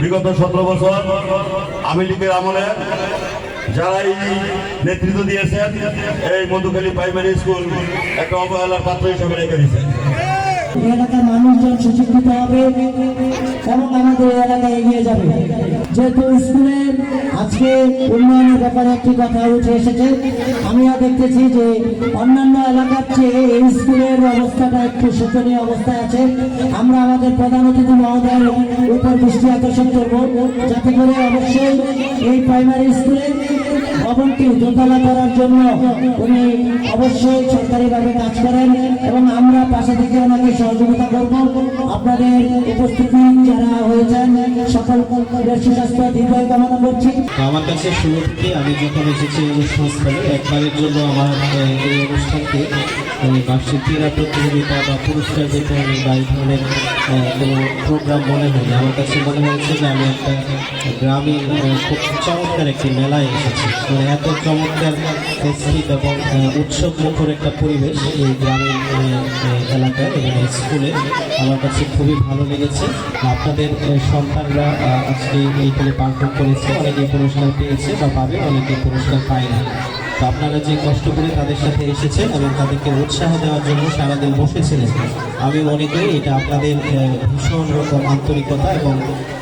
বিগত সতেরো বছর আওয়ামী লীগের আমলে যারা এই নেতৃত্ব দিয়েছেন, এই মধুখালী প্রাইমারি স্কুল একটা অবহেলার পাত্র হিসেবে রেখে দিয়েছেন। এলাকার মানুষজন সুশিক্ষিত হবে এবং আমাদের এলাকায় এগিয়ে যাবে। যেহেতু স্কুলে আজকে উন্নয়নের ব্যাপারে একটি কথা উঠে এসেছে, আমিও দেখতেছি যে অন্যান্য এলাকার চেয়ে এই স্কুলের অবস্থাটা একটু শোচনীয় অবস্থায় আছে। আমরা আমাদের প্রধান অতিথি মহোদয়ের উপর দৃষ্টি আকর্ষণ করব, যাতে করে অবশ্যই এই প্রাইমারি স্কুলে ভবনটি দোতলা করার জন্য উনি অবশ্যই সরকারিভাবে কাজ করেন এবং আমরা পাশে থেকে ওনাকে সহযোগিতা করব। আপনাদের উপস্থিতি যারা আমার কাছে শুরু থেকে আমি যখন এসেছি এই অনুষ্ঠানস্থলে একবারের জন্য আমার এই অনুষ্ঠানকে প্রতিযোগিতা বা পুরস্কার বিতরণ বা এই ধরনের কোনো প্রোগ্রাম মনে হয়নি। আমার কাছে মনে হয়েছে যে আমি একটা গ্রামীণ খুব চমৎকার একটি মেলায় এসেছি। মানে এত চমৎকার ফেস্টিভ এবং উৎসব মুখর একটা পরিবেশ এই গ্রামীণ এলাকায় এবং স্কুলে। আমার কাছে খুবই ভালো লেগেছে। আপনাদের সন্তানরা আজকে এইখানে পারফর্ম করেছে অনেকে পুরস্কার পেয়েছে বা পাবে অনেকে পুরস্কার পায় না। আপনারা যে কষ্ট করে তাদের সাথে এসেছেন এবং তাদেরকে উৎসাহ দেওয়ার জন্য সারাদিন বসেছিলেন, আমি মনে করি এটা আপনাদের ভীষণ রকম আন্তরিকতা এবং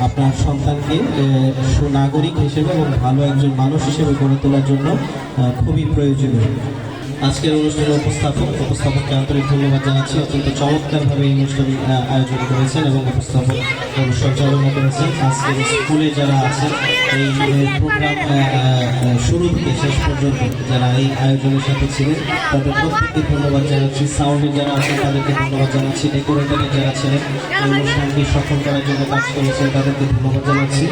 আপনার সন্তানকে সুনাগরিক হিসেবে এবং ভালো একজন মানুষ হিসেবে গড়ে তোলার জন্য খুবই প্রয়োজনীয়। আজকের অনুষ্ঠানের উপস্থাপক, উপস্থাপককে আন্তরিক ধন্যবাদ জানাচ্ছি। অত্যন্ত চমৎকারভাবে এই অনুষ্ঠান আয়োজন করেছেন এবং উপস্থাপক সঞ্চালনা করেছেন। আজকের স্কুলে যারা আছেন, এই প্রোগ্রাম শুরু থেকে শেষ পর্যন্ত যারা এই আয়োজনের সাথে ছিলেন, তাদের প্রত্যেককে ধন্যবাদ জানাচ্ছি। সাউন্ডে যারা আছেন, তাদেরকে ধন্যবাদ জানাচ্ছি। ডেকোরেটরে যারা ছিলেন, এই অনুষ্ঠানকে সফল করার জন্য কাজ করেছেন, তাদেরকে ধন্যবাদ জানাচ্ছি।